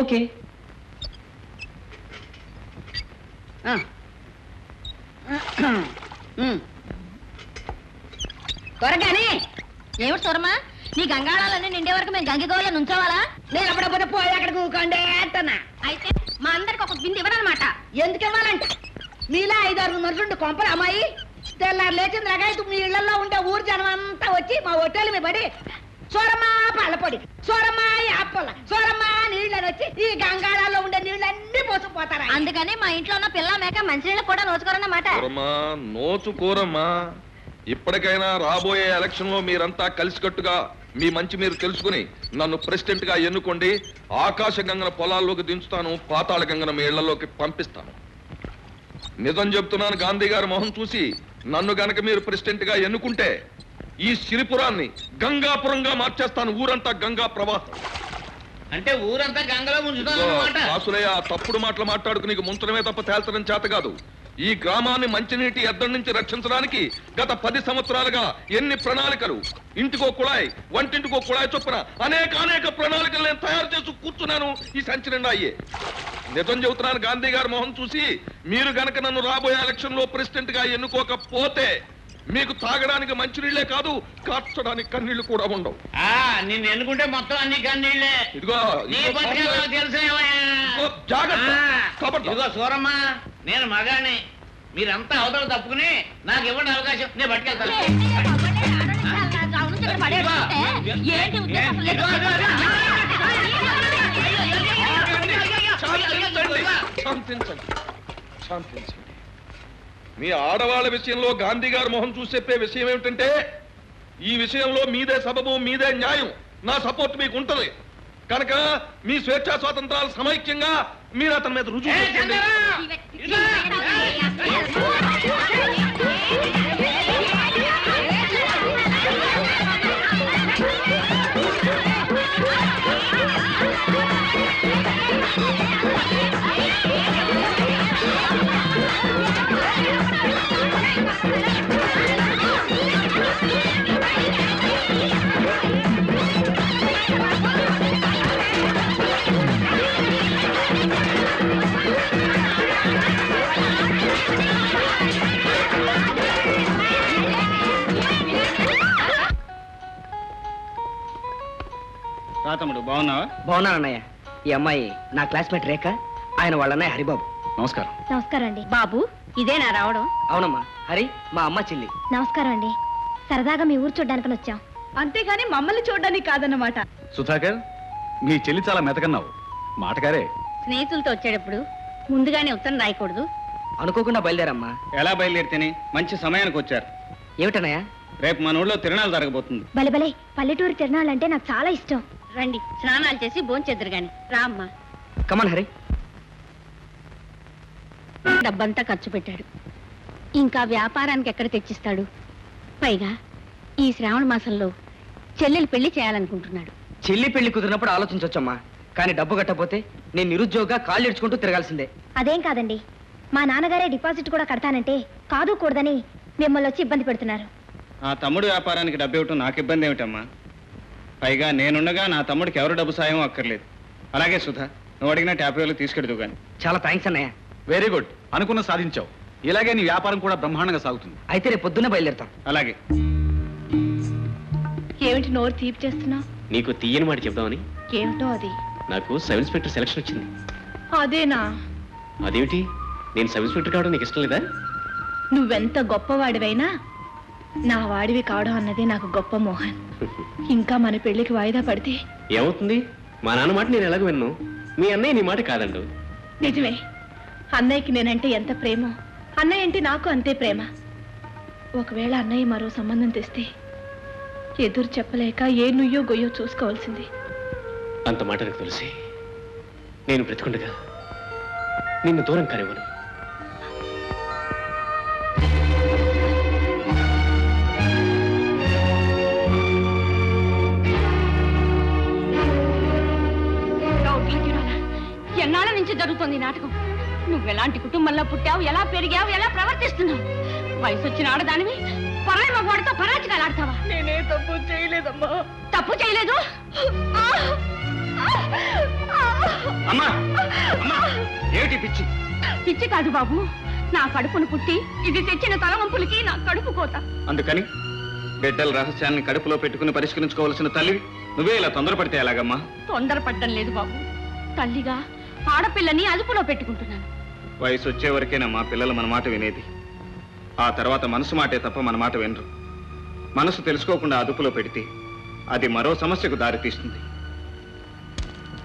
Okay. త్వరగానే. ఏమిటి సూరమ్మా? నీ గంగాళాలన్నీ నిండే వరకు మేము గంగిగోళ్ళ నుంచోవాలా? నేను అప్పుడప్పుడు పోయి అక్కడ కూకండే అంటున్నా. అయితే మా అందరికి ఒక బింది ఇవ్వనమాట ఎందుకు ఇవ్వాలంట? మీలా ఐదారు నరులుండి కొంపలు అమ్మాయి తెల్లారు లేచిన రకాయతు మీ ఇళ్ళలో ఉండే ఊరు జనం అంతా వచ్చి మా హోటల్ మీద పడి సోరమ్మా పళ్ళపొడి సోరమ్మా యాపల సోరమ్మా నీళ్ళని వచ్చి ఈ గంగాళాల్లో ఉండే నీళ్ళన్నీ పోసుకుపోతారా అందుకని మా ఇంట్లో ఉన్న పిల్ల మేక మంచినీళ్ళు కూడా నోచుకోరన్నమాట. కూరమ్మా నోచుకోరమ్మా. ఇప్పటికైనా రాబోయే ఎలక్షన్లో మీరంతా కలిసికట్టుగా మీ మంచి మీరు తెలుసుకుని నన్ను ప్రెసిడెంట్గా ఎన్నుకోండి ఆకాశ గంగన పొలాల్లోకి దించుతాను పాతాళ గంగన మీ ఇళ్ళలోకి పంపిస్తాను. నిజం చెప్తున్నాను గాంధీ గారి మొహం చూసి నన్ను గనక మీరు ప్రెసిడెంట్గా ఎన్నుకుంటే ఈ సిరిపురాన్ని గంగాపురంగా మార్చేస్తాను. ఊరంతా గంగా ప్రవాహం. అంటే ఊరంతా గంగలో ముంచుతాం ఇదిగో, అన్నమాట. వాసులయ్య ఆ తప్పుడు మాటలు మాట్లాడుకు నీకు ముంచడమే తప్ప తేల్చడం చేత కాదు. ఈ గ్రామాన్ని మంచినీటి ఎద్దడి నుంచి రక్షించడానికి గత పది సంవత్సరాలుగా ఎన్ని ప్రణాళికలు? ఇంటికో కుళాయి వంటింటికో కుళాయి చొప్పున అనేక అనేక ప్రణాళికలు నేను తయారు చేసి కూర్చున్నాను ఈ సంచి నిండా అయ్యే. నిజం చెబుతున్నాను గాంధీ గారి మొహం చూసి మీరు గనక నన్ను రాబోయే ఎలక్షన్లో ప్రెసిడెంట్గా ఎన్నుకోకపోతే మీకు తాగడానికి మంచినీళ్ళే కాదు కార్చడానికి కన్నీళ్ళు కూడా ఉండవు ఆ నిన్ను ఎన్నుకుంటే మొత్తం అన్ని కన్నీళ్ళే ఇదిగో జాగ్రత్త. ఇదిగో సూరమ్మ నేను మగాని మీరంతా అవతల తప్పుకుని నాకు ఇవ్వండి అవకాశం నేను పట్టుకెళ్తాను శాంతించండి శాంతించండి మీ ఆడవాళ్ళ విషయంలో గాంధీ గారి మొహం చూసి చెప్పే విషయం ఏమిటంటే ఈ విషయంలో మీదే సబబు మీదే న్యాయం. నా సపోర్ట్ మీకు ఉంటది కనుక మీ స్వేచ్ఛా స్వాతంత్రాలు సమైక్యంగా మీరు అతని మీద రుజువు రా తమ్ముడు బాగున్నావా? బాగున్నాను అన్నయ్య. ఈ అమ్మాయి నా క్లాస్మేట్ రేఖ ఆయన వాళ్ళ అన్నయ్య హరిబాబు. నమస్కారం. నమస్కారం అండి. బాబు ఇదేనా రావడం. అవునమ్మా హరి మా అమ్మ చెల్లి. నమస్కారం అండి. సరదాగా మీ ఊరు చూడ్డానికి వచ్చాం. అంతేగాని మమ్మల్ని చూడడానికి కాదన్నమాట. సుధాకర్ మీ చెల్లి చాలా మెతకన్నావు. మాటగారే. స్నేహితులతో వచ్చేటప్పుడు ముందుగానే ఉత్తరం రాయకూడదు అనుకోకుండా బయలుదేరమ్మా. ఎలా బయలుదేరితేనే మంచి సమయానికి వచ్చారు. ఏమిటన్నయ్య? రేపు మన ఊళ్ళో తిరణాలు జరగబోతుంది. భలే భలే పల్లెటూరు తిరణాలంటే నాకు చాలా ఇష్టం. రండి స్నానాలు చేసి భోంచెద్దరు గాని రామ్మా కమన్ హరి డబ్బంతా ఖర్చు పెట్టాడు. ఇంకా వ్యాపారానికి ఎక్కడ తెచ్చిస్తాడు? పైగా ఈ శ్రావణ మాసంలో చెల్లెలు పెళ్ళి చేయాలనుకుంటున్నాడు. చెల్లి పెళ్ళి కుదిరినప్పుడు ఆలోచించవచ్చమ్మా కానీ డబ్బు కట్టపోతే నేను నిరుద్యోగంగా కాళ్ళు ఇడ్చుకుంటూ తిరగాల్సిందే. అదేం కాదండి. మా నాన్నగారే డిపాజిట్ కూడా కడతానంటే కాదు కూడదని మిమ్మల్ని వచ్చి ఇబ్బంది పెడుతున్నారు. ఆ తమ్ముడు వ్యాపారానికి డబ్బు ఇవ్వటం నాకు ఇబ్బంది ఏమిటమ్మా? పైగా నేనుండగా నా తమ్ముడికి ఎవరు డబ్బు సాయం అక్కర్లేదు. అలాగే సుధా నువ్వు అడిగిన ట్యాప్ వేలు తీసుకెడుతూ గాని. చాలా థ్యాంక్స్ అన్నయ్య. వెరీ గుడ్ అనుకున్న సాధించావు. ఇలాగే నీ వ్యాపారం కూడా బ్రహ్మాండంగా సాగుతుంది. అయితే రేపు పొద్దున్నే బయలుదేరుతాం. అలాగే. ఏమిటి నోరు తీపి చేస్తున్నావు? నీకు తీయని మాట చెప్దామని. ఏమిటో అది? నాకు సబ్ ఇన్స్పెక్టర్ సెలక్షన్ వచ్చింది. అదేనా? అదేమిటి? నేను సబ్ ఇన్స్పెక్టర్ కావడం నీకు ఇష్టం లేదా? నువ్వెంత గొప్పవాడివైనా నా వాడివి కావడం అన్నదే నాకు గొప్ప మోహన్. ఇంకా మన పెళ్ళికి వాయిదా పడితే? ఏమవుతుంది? మా నాన్న మాట నేను ఎలాగ విన్ను? మీ అన్నయ్య నీ మాట కాదండు. నిజమే. అన్నయ్యకి నేనంటే ఎంత ప్రేమో? అన్నయ్య అంటే నాకు అంతే ప్రేమ. ఒకవేళ అన్నయ్య మరో సంబంధం తెస్తే ఎదురు చెప్పలేక ఏ నుయ్యో గొయ్యో చూసుకోవాల్సింది. అంత మాట నాకు తెలిసి. నేను బ్రతికుండగా నిన్ను దూరం కానివ్వను. నాటకం. నువ్వు ఎలాంటి కుటుంబంలో పుట్టావు ఎలా పెరిగావు ఎలా ప్రవర్తిస్తున్నావు? వయసు వచ్చిన ఆడదానివి పరాయి మగవాడితో పరాచికాలు ఆడతావా? నేనే తప్పు చేయలేదమ్మా. తప్పు చేయలేదు! అమ్మా అమ్మా ఏమిటి పిచ్చి? పిచ్చి కాదు బాబు. నా కడుపును పుట్టి ఇది తెచ్చిన తలవంపులకి నా కడుపు కోత. అందుకని బిడ్డల రహస్యాన్ని కడుపులో పెట్టుకుని పరిష్కరించుకోవాల్సిన తల్లివి. నువ్వే ఇలా తొందరపడితే ఎలాగమ్మా? తొందరపడ్డం లేదు బాబు. తల్లిగా ఆడపిల్లని అదుపులో పెట్టుకుంటున్నాను. వయసు వచ్చే వరకేనా మా పిల్లలు మన మాట వినేది. ఆ తర్వాత మనసు మాటే తప్ప మన మాట వినరు. మనసు తెలుసుకోకుండా అదుపులో పెడితే అది మరో సమస్యకు దారితీస్తుంది.